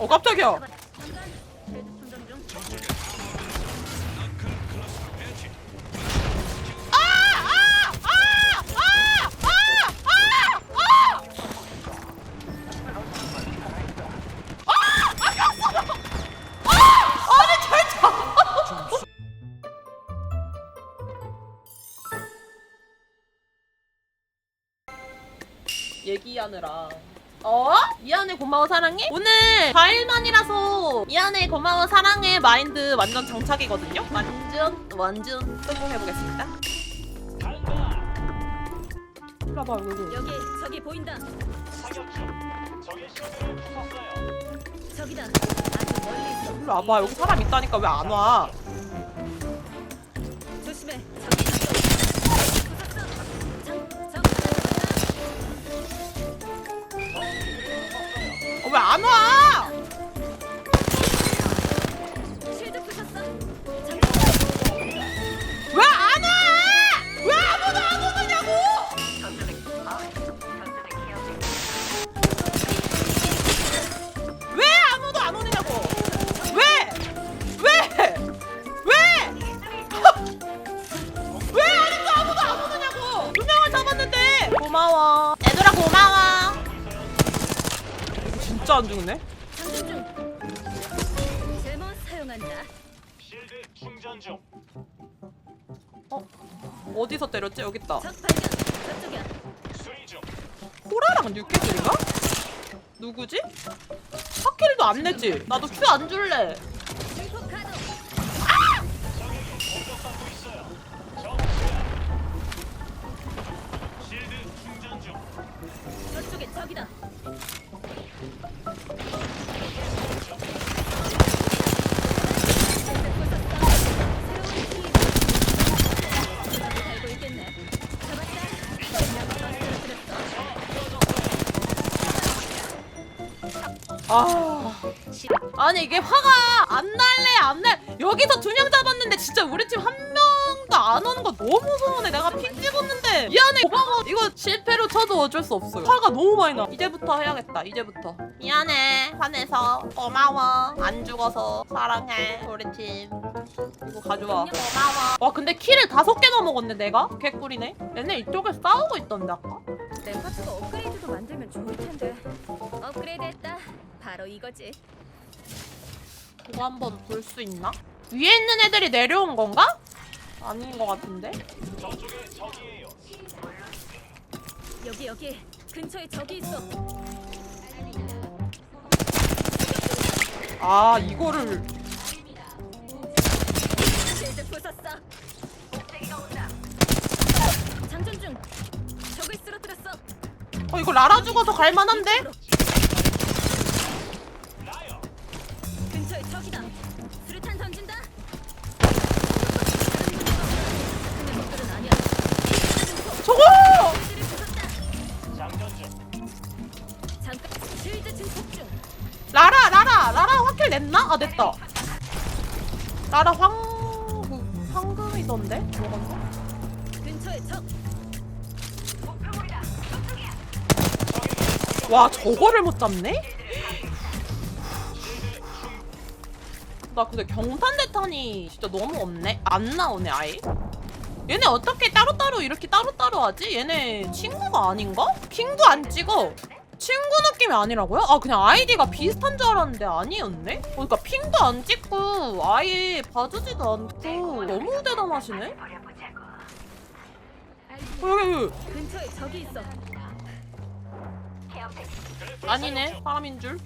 어 깜짝이야. 얘기하느라. 어? 미안해 고마워 사랑해? 오늘 4일만이라서 미안해 고마워 사랑해 마인드 완전 장착이거든요? 완전 완전 성공해보겠습니다 와봐 여기 여기 저기 보인다. 저기다. 아주 멀리 있어. 일로 와봐 여기 사람 있다니까 왜 안 와? 왜 안 와? 진짜 안 죽네? 장전 중. 제모 사용한다. 실드 충전 중. 어디서 때렸지? 여기 있다. 적 발견. 저쪽이야. 수리 중. 호라랑 뉴캐슬인가? 누구지? 하킬도 안 내지? 나도 큐 안 줄래. 증폭 가동. 공격받고 있어요. 적 실드 충전 중. 저쪽에 적이다. 아. 아니 이게 화가 안 날래 안 날. 여기서 두 명 잡았는데 진짜 우리 팀한 명도 안 오는 거 너무 서운해. 내가 픽 찍었는데 미안해. 고마워. 이거 실패로 쳐도 어쩔 수 없어요. 화가 너무 많이 나. 이제부터 해야겠다. 이제부터. 미안해. 화내서 고마워. 안 죽어서 사랑해. 우리 팀. 이거 가져와. 고마워. 와 근데 키를 다섯 개나 먹었네 내가. 개꿀이네. 얘네 이쪽에 싸우고 있던데 아까. 내 파츠가 업그레이드도 만들면 좋을 텐데. 업그레이드했다. 바로 이거지. 이거 한번 볼 수 있나? 위에 있는 애들이 내려온 건가? 아닌 것 같은데? 여기 여기 근처에 적이 있어. 아 이거를 실드 부쉈어. 장전 중. 적을 쓰러뜨렸어. 어 이거 라라 죽어서 갈만한데? 아 냈다 라라 황... 그, 황금이던데? 적. 와 저거를 못 잡네? 나 근데 경탄 대탄이 진짜 너무 없네 안 나오네 아예 얘네 어떻게 따로따로 이렇게 따로따로 하지? 얘네 친구가 아닌가? 핑도 안 찍어 친구 느낌이 아니라고요? 아 그냥 아이디가 비슷한 줄 알았는데 아니었네? 어, 그러니까 핑도 안 찍고 아예 봐주지도 않고 너무 대담하시네? 어, 여기 근처에 적이 있어. 아니네 사람인 줄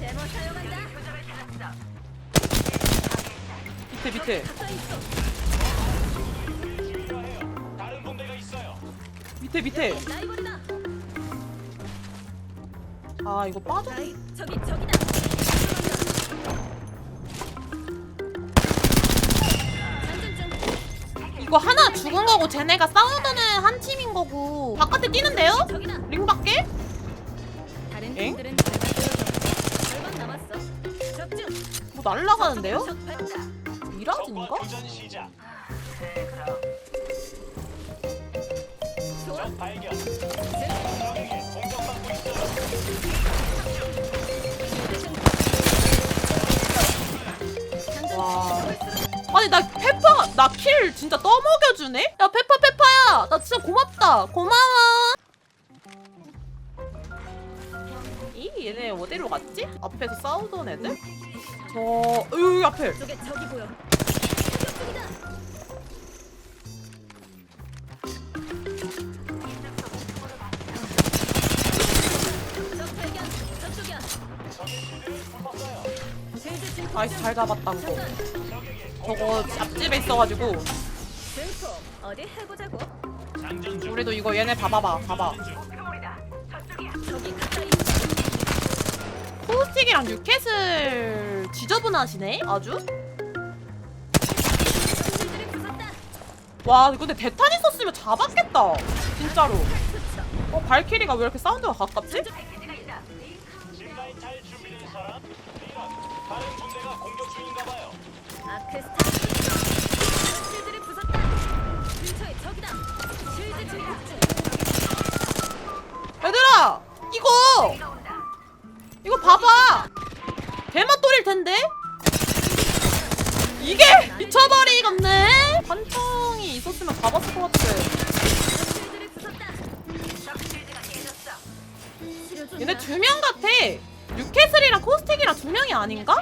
제모 사용한다. 밑에 밑에. 밑에 밑에 라이벌이다. 아 이거 빠져 라이 저기. 장전 중. 이거 하나 죽은 거고 쟤네가 싸우는 한 팀인 거고 바깥에 뛰는데요? 링 밖에? 다른 엥? 팀들은 다 보여줘. 절반 남았어. 적중. 뭐 날라가는데요? 적 미라진가? 시작. 아니 나 페퍼 나 킬 진짜 떠먹여주네? 야 페퍼 페퍼야 나 진짜 고맙다 고마워 이 얘네 어디로 갔지? 앞에서 싸우던 애들? 저 여기 앞에 저기 보여 중. 잘 잡았다 그거. 저거 앞집에 있어가지고 어디 해보자고. 우리도 이거 얘네 봐봐봐 봐봐. 포스틱이랑 뉴켓을 지저분하시네 아주. 와 근데 대탄 있었으면 잡았겠다 진짜로. 어 발키리가 왜 이렇게 사운드가 가깝지? 짚라인 잘 준비된 사람? 이런 다른 군대가 공격 중인가 봐요. 아크스타. 실드를 부쉈다. 근처에 적이다. 실드 중. 얘들아 이거 이거 봐봐 또릴 텐데 이게 미쳐버리겠네 한통이 있었으면 잡았을 것 중. 얘네 두 명 같아 뉴캐슬이랑 코스틱이랑 두 명이 아닌가?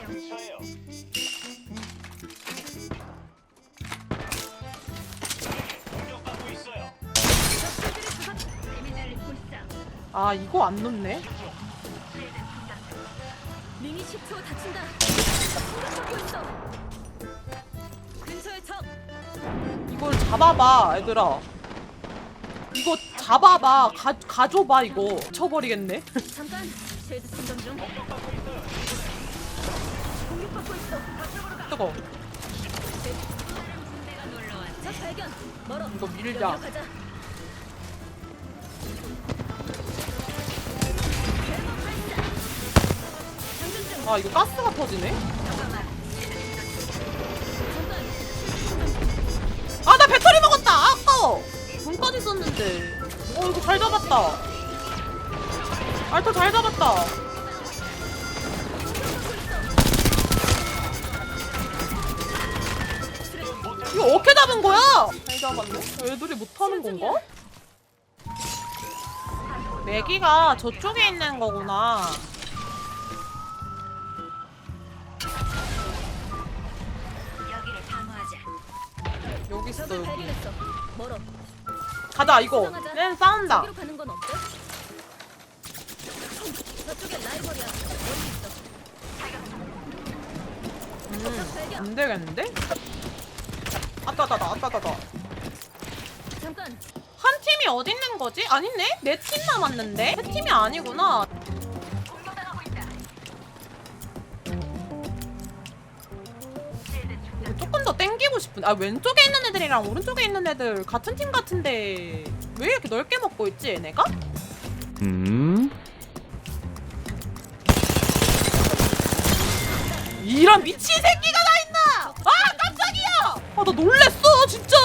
아 이거 안 넣네 미니 10초 다친다. 공격받고 있어. 근처에 적. 이걸 잡아봐 얘들아 이거 잡아봐 가, 가져봐 이거 미쳐버리겠네 잠깐. 실드 충전 중. 공격받고 있어. 뜨거 적 발견. 멀어. 이거 밀자. 여기로 가자. 대박 발사. 장전 중. 아 이거 가스가 터지네 잠깐. 아나 배터리 먹었다 아, 아까워 돈까지 썼는데 어 이거 잘 잡았다 알토 잘 잡았다 이거 어떻게 잡은 거야? 잘 잡았네 애들이 못하는 건가? 매기가 저쪽에 있는 거구나 여기 있어 여기. 멀어. 가자 이거 쟤 싸운다 저기로 가는 건 어때? 저쪽에 라이벌이야. 여기 있어. 음, 안 되겠는데? 아따다다 아따다다 잠깐. 한 팀이 어디 있는 거지? 아니네? 네 팀 남았는데? 세 팀이 아니구나 더 땡기고 싶은데 아 왼쪽에 있는 애들이랑 오른쪽에 있는 애들 같은 팀 같은데 왜 이렇게 넓게 먹고 있지 얘네가? 음? 이런 미친 새끼가 다 있나! 아 깜짝이야! 아 나 놀랬어 진짜!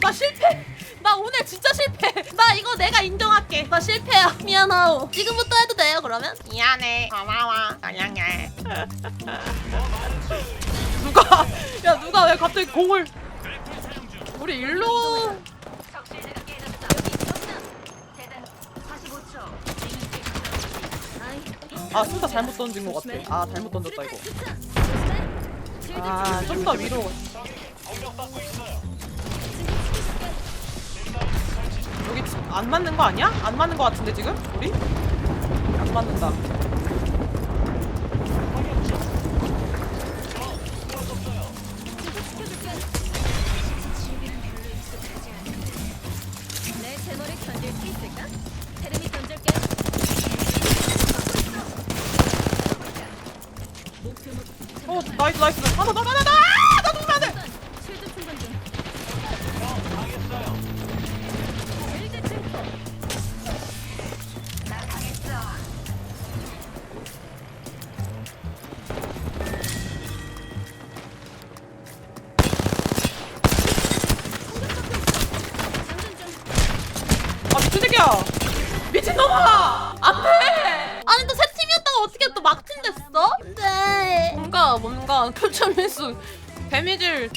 나 실패! 나 오늘 진짜 실패! 나 이거 내가 인정할게 나 실패야 미안하오 지금부터 해도 돼요 그러면? 미안해 고마워 사랑해 누가 야 누가 왜 갑자기 공을 우리 일로. 아 수다 잘못 던진 것 같아 아 잘못 던졌다 이거 아좀 더 위로. 여기 지- 안 맞는 거 아니야? 안 맞는 거 같은데 지금 우리? 안 맞는다. 아 미친 새끼야. 미친 놈아. 안돼. 아니 또 세 팀이었다가 어떻게 또 막팀 됐어? 네. 뭔가 뭔가 표천 밀수 데미지를